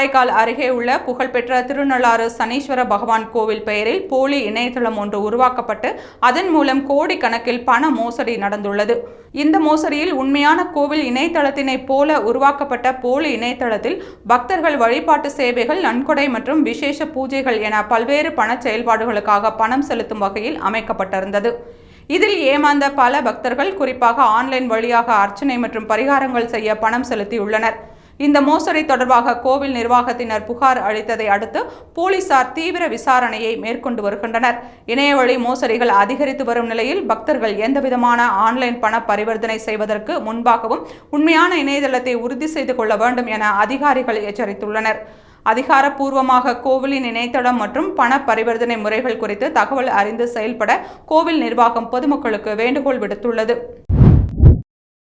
காரைக்கால் அருகே உள்ள புகழ்பெற்ற திருநள்ளாறு சனீஸ்வர பகவான் கோவில் பெயரில் போலி இணையதளம் ஒன்று உருவாக்கப்பட்டு அதன் மூலம் கோடிக்கணக்கில் பண மோசடி நடந்துள்ளது. இந்த மோசடியில் உண்மையான கோவில் இணையதளத்தினை போல உருவாக்கப்பட்ட போலி இணையதளத்தில் பக்தர்கள் வழிபாட்டு சேவைகள் நன்கொடை மற்றும் விசேஷ பூஜைகள் என பல்வேறு பண செயல்பாடுகளுக்காக பணம் செலுத்தும் வகையில் அமைக்கப்பட்டிருந்தது. இதில் ஏமாந்த பல பக்தர்கள் குறிப்பாக ஆன்லைன் வழியாக அர்ச்சனை மற்றும் பரிகாரங்கள் செய்ய பணம் செலுத்தியுள்ளனர். இந்த மோசடி தொடர்பாக கோவில் நிர்வாகத்தினர் புகார் அளித்ததை அடுத்து போலீசார் தீவிர விசாரணையை மேற்கொண்டு வருகின்றனர். இணையவழி மோசடிகள் அதிகரித்து வரும் நிலையில் பக்தர்கள் எந்தவிதமான ஆன்லைன் பண பரிவர்த்தனை செய்வதற்கு முன்பாகவும் உண்மையான இணையதளத்தை உறுதி செய்து கொள்ள வேண்டும் என அதிகாரிகள் எச்சரித்துள்ளனர். அதிகாரப்பூர்வமாக கோவிலின் இணையதளம் மற்றும் பண பரிவர்த்தனை முறைகள் குறித்து தகவல் அறிந்து செயல்பட கோவில் நிர்வாகம் பொதுமக்களுக்கு வேண்டுகோள் விடுத்துள்ளது.